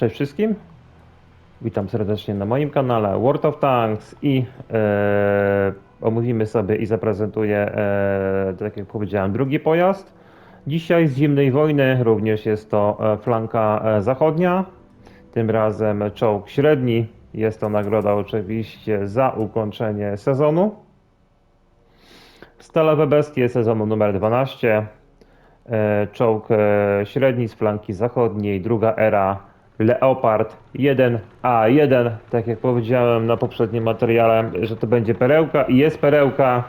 Cześć wszystkim. Witam serdecznie na moim kanale World of Tanks i e, omówimy sobie i zaprezentuję, e, tak jak powiedziałem, drugi pojazd. Dzisiaj z zimnej wojny również jest to e, flanka e, zachodnia, tym razem czołg średni. Jest to nagroda oczywiście za ukończenie sezonu. Stalowe bestie sezonu numer 12. E, Czołg średni z flanki zachodniej, druga era Leopard 1A1. Tak jak powiedziałem na poprzednim materiale, że to będzie perełka i jest perełka.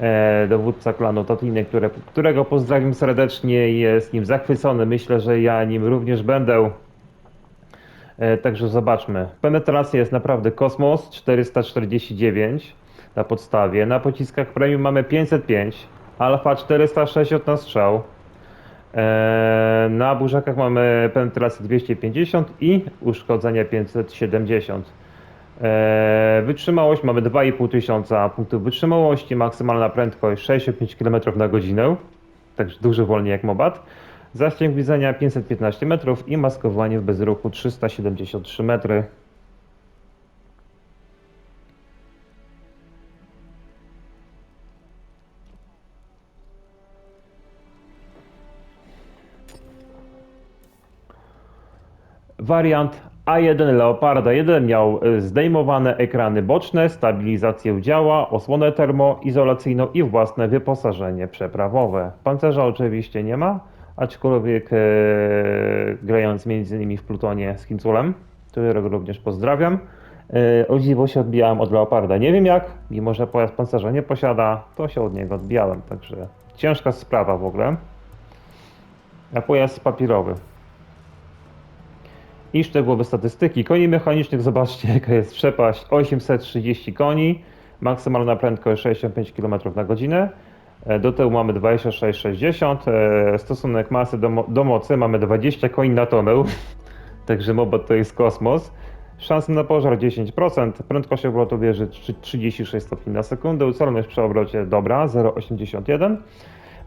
E, Dowódca klanu Tatiny, które, którego pozdrawiam serdecznie, jest nim zachwycony. Myślę, że ja nim również będę. E, Także zobaczmy. Penetracja jest naprawdę kosmos 449 na podstawie. Na pociskach premium mamy 505, alfa 460 na strzał. E, Na burzakach mamy penetrację 250 i uszkodzenie 570. E, Wytrzymałość mamy 2,5 tysiąca punktów wytrzymałości, maksymalna prędkość 65 km na godzinę, także dużo wolniej jak Mobat. Zasięg widzenia 515 metrów i maskowanie w bezruchu 373 metry. Wariant A1 Leoparda 1 miał y, zdejmowane ekrany boczne, stabilizację działa, osłonę termoizolacyjną i własne wyposażenie przeprawowe. Pancerza oczywiście nie ma, aczkolwiek e, grając m.in. w Plutonie z Hinculem, którego również pozdrawiam, e, o dziwo się odbijałem od Leoparda. Nie wiem jak, mimo że pojazd pancerza nie posiada, to się od niego odbijałem, także ciężka sprawa w ogóle. A pojazd papierowy. I szczegółowe statystyki koni mechanicznych. Zobaczcie, jaka jest przepaść. 830 koni, maksymalna prędkość 65 km na godzinę. E, Do tyłu mamy 26,60. E, Stosunek masy do, do mocy mamy 20 koni na tonę. Także Mobot to jest kosmos. Szanse na pożar 10%, prędkość obrotu wieży trzy- 36 stopni na sekundę, celność przy obrocie dobra 0,81.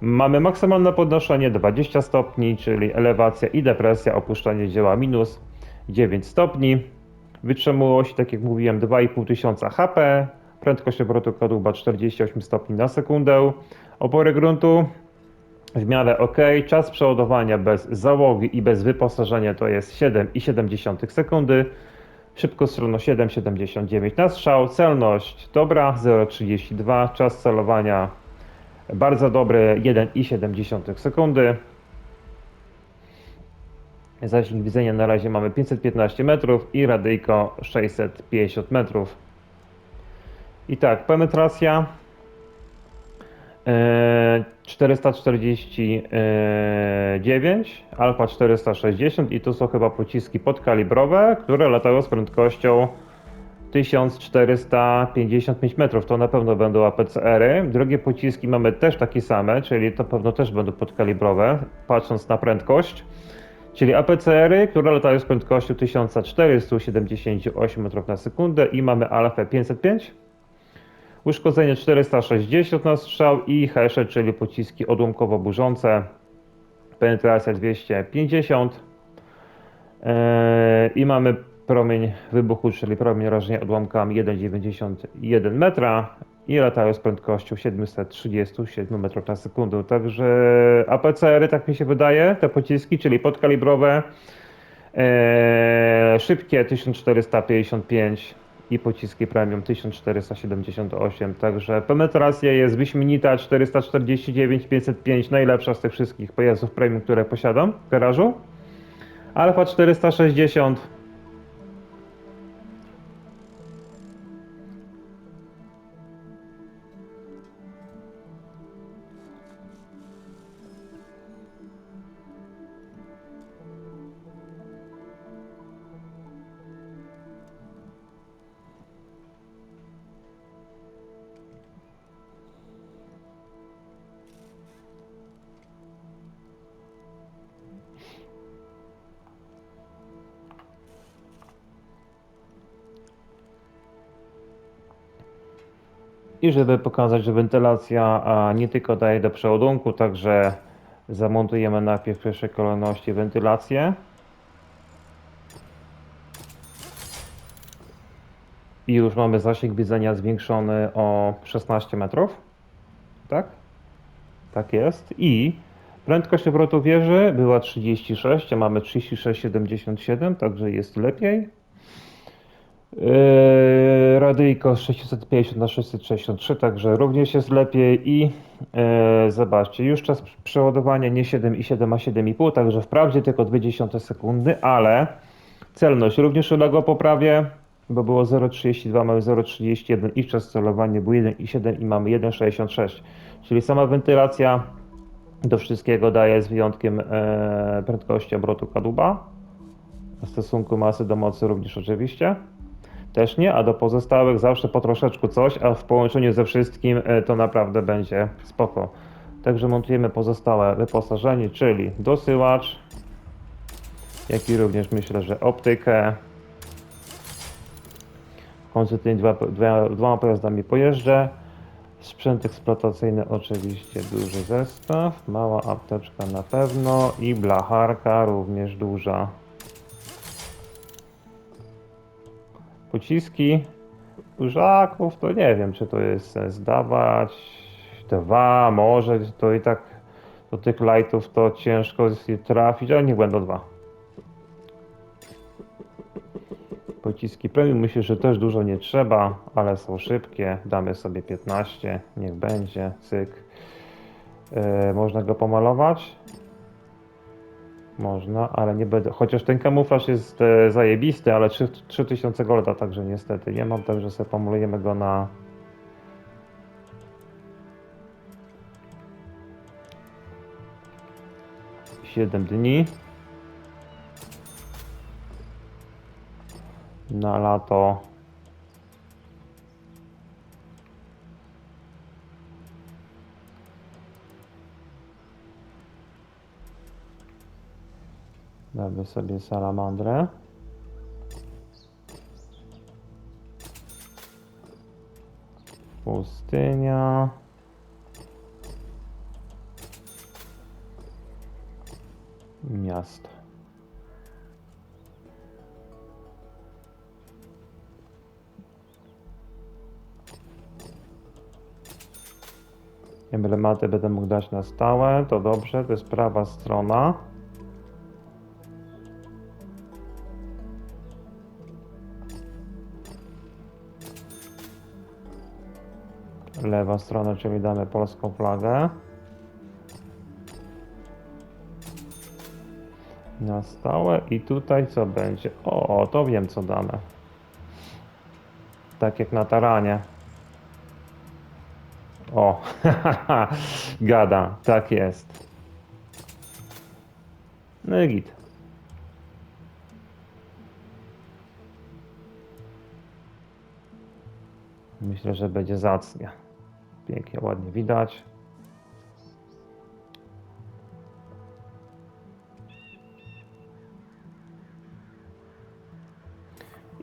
Mamy maksymalne podnoszenie 20 stopni, czyli elewacja i depresja, opuszczanie dzieła minus 9 stopni. Wytrzymałość, tak jak mówiłem, 2,5 tysiąca HP, prędkość obrotu kadłuba 48 stopni na sekundę, opory gruntu? W miarę ok, czas przeładowania bez załogi i bez wyposażenia to jest 7,7 sekundy, szybkostronność 7,79 na strzał, celność dobra 0,32, czas celowania bardzo dobry 1,7 sekundy. Zasięg widzenia na razie mamy 515 metrów i radyjko 650 metrów. I tak, penetracja e, 449, alfa 460 i to są chyba pociski podkalibrowe, które latają z prędkością 1455 metrów. To na pewno będą APCR-y. Drugie pociski mamy też takie same, czyli to pewno też będą podkalibrowe, patrząc na prędkość. Czyli APCR-y, które latają z prędkością 1478 metrów na sekundę i mamy Alfę 505. Uszkodzenie 460 na strzał i hesze, czyli pociski odłamkowo-burzące. Penetracja 250. Eee, I mamy promień wybuchu, czyli promień rażenia odłamkami 1,91 metra i latają z prędkością 737 metrów na sekundę. Także APCR-y, tak mi się wydaje, te pociski, czyli podkalibrowe, eee, szybkie 1455 i pociski premium 1478. Także penetracja jest wyśmienita 449, 505, najlepsza z tych wszystkich pojazdów premium, które posiadam w garażu. Alfa 460 i żeby pokazać, że wentylacja nie tylko daje do przeładunku, także zamontujemy najpierw w pierwszej kolejności wentylację. I już mamy zasięg widzenia zwiększony o 16 metrów. Tak? Tak jest. I prędkość obrotu wieży była 36, a mamy 36,77, także jest lepiej. Yy, Radyjko z 650 na 663, także również jest lepiej i yy, zobaczcie, już czas przeładowania nie 7,7, a 7,5, także wprawdzie tylko 0,2 sekundy, ale celność również uległa poprawie, bo było 0,32, mamy 0,31 i czas celowania był 1,7 i mamy 1,66, czyli sama wentylacja do wszystkiego daje z wyjątkiem e, prędkości obrotu kadłuba, w stosunku masy do mocy również oczywiście też nie, a do pozostałych zawsze po troszeczku coś, a w połączeniu ze wszystkim e, to naprawdę będzie spoko. Także montujemy pozostałe wyposażenie, czyli dosyłacz, jak i również myślę, że optykę. W końcu tymi dwa, dwa, dwoma pojazdami pojeżdżę. Sprzęt eksploatacyjny oczywiście duży zestaw, mała apteczka na pewno i blacharka również duża. Pociski Żaków, to nie wiem, czy to jest sens dawać. Dwa, może to i tak do tych lightów to ciężko jest je trafić, ale niech będą dwa. Pociski premium myślę, że też dużo nie trzeba, ale są szybkie. Damy sobie 15, niech będzie, cyk. Yy, można go pomalować? Można, ale nie będę. Chociaż ten kamuflaż jest e, zajebisty, ale 3, 3000 golda, także niestety nie mam, także sobie pomulujemy go na. Siedem dni. Na lato. Damy sobie salamandrę. Pustynia. Miasto. Emblematy będę mógł dać na stałe, to dobrze, to jest prawa strona. Lewa strona, czyli damy polską flagę. Na stałe i tutaj co będzie? O, to wiem co damy. Tak jak na taranie. O, gada, tak jest. No i git. Myślę, że będzie zacnie. Pięknie, ładnie widać.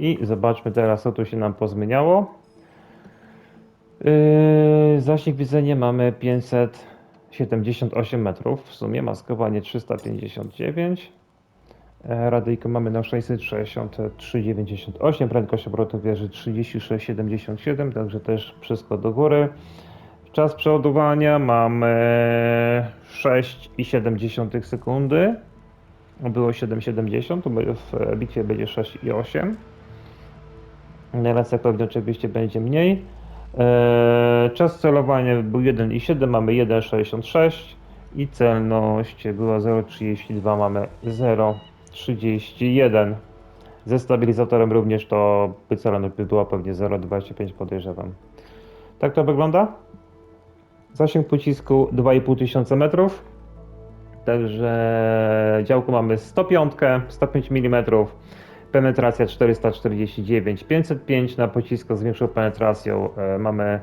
I zobaczmy teraz, co tu się nam pozmieniało. Yy, zasięg widzenia mamy 578 metrów, w sumie maskowanie 359. E, Radyjko mamy na 663,98, prędkość obrotu wieży 36,77, także też wszystko do góry. Czas przeładowania mamy 6,7 sekundy. Było 7,70, to w bitwie będzie 6,8. Na lasach pewnie oczywiście będzie mniej. Eee, Czas celowania był 1,7, mamy 1,66 i celność była 0,32, mamy 0,31. Ze stabilizatorem również to wycelone by była pewnie 0,25 podejrzewam. Tak to wygląda? Zasięg pocisku 2500 metrów. Także działku mamy 105, 105 mm. Penetracja 449, 505 na pociskach z większą penetracją. E, mamy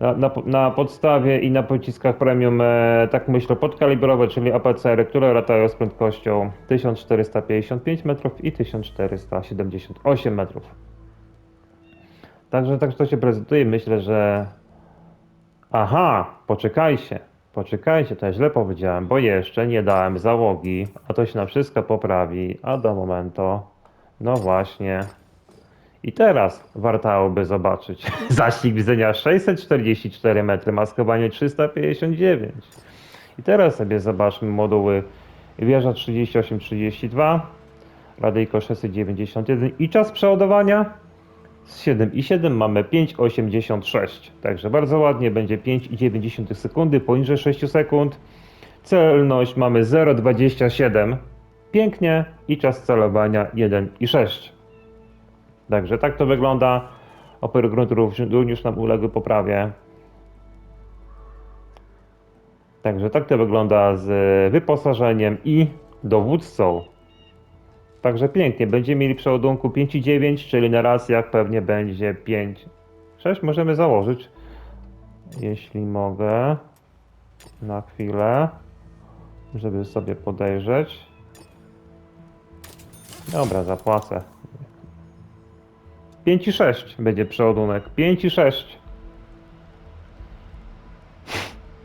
na, na, na podstawie i na pociskach premium, e, tak myślę, podkalibrowe, czyli APCR, które latają z prędkością 1455 metrów i 1478 metrów. Także tak to się prezentuje. Myślę, że Aha, poczekajcie, poczekajcie, to ja źle powiedziałem, bo jeszcze nie dałem załogi, a to się na wszystko poprawi, a do momentu, no właśnie. I teraz wartałoby zobaczyć. Zasięg widzenia 644 metry, maskowanie 359. I teraz sobie zobaczmy moduły wieża 3832, radyjko 691 i czas przeładowania z 7,7 mamy 5,86. Także bardzo ładnie będzie 5,9 sekundy, poniżej 6 sekund. Celność mamy 0,27. Pięknie i czas celowania 1,6. Także tak to wygląda. Opery gruntu również nam uległy poprawie. Także tak to wygląda z wyposażeniem i dowódcą. Także pięknie. Będziemy mieli przeładunku 5,9, czyli na raz jak pewnie będzie 5. 6 możemy założyć. Jeśli mogę. Na chwilę. Żeby sobie podejrzeć. Dobra, zapłacę. 5 i 6 będzie przeładunek. 5 i 6.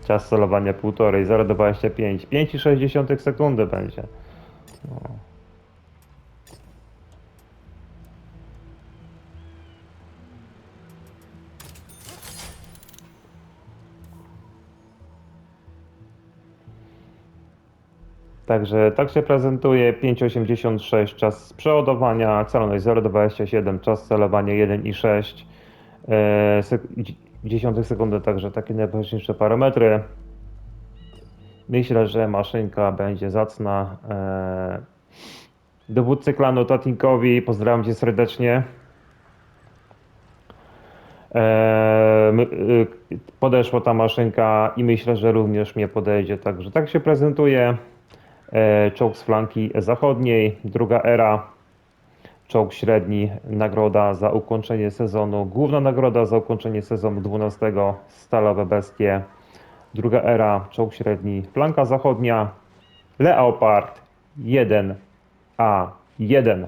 Czas celowania 1,5, 0,25. 5,6 sekundy będzie. No. Także tak się prezentuje 5,86 czas przeładowania, celność 0,27, czas celowania 1,6 e, dziesiątych sekundy, także takie najważniejsze parametry. Myślę, że maszynka będzie zacna. E, Dowódcy klanu Tatinkowi, pozdrawiam cię serdecznie. E, Podeszła ta maszynka i myślę, że również mnie podejdzie. Także tak się prezentuje. E, Czołg z flanki zachodniej, druga era. Czołg średni, nagroda za ukończenie sezonu. Główna nagroda za ukończenie sezonu 12. Stalowe bestie. Druga era, czołg średni, flanka zachodnia. Leopard 1A1.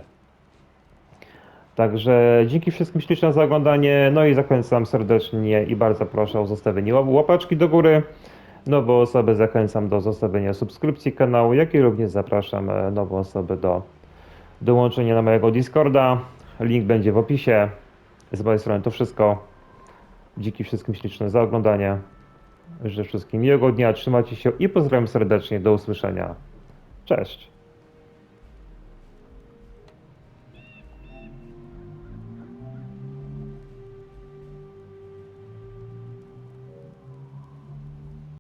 Także dzięki wszystkim śliczne za oglądanie. No i zachęcam serdecznie i bardzo proszę o zostawienie łap- łapeczki do góry. Nowe osoby zachęcam do zostawienia subskrypcji kanału, jak i również zapraszam e, nowe osoby do dołączenia na mojego Discorda. Link będzie w opisie. Z mojej strony to wszystko. Dzięki wszystkim śliczne za oglądanie. Życzę wszystkim miłego dnia, trzymajcie się i pozdrawiam serdecznie. Do usłyszenia. Cześć.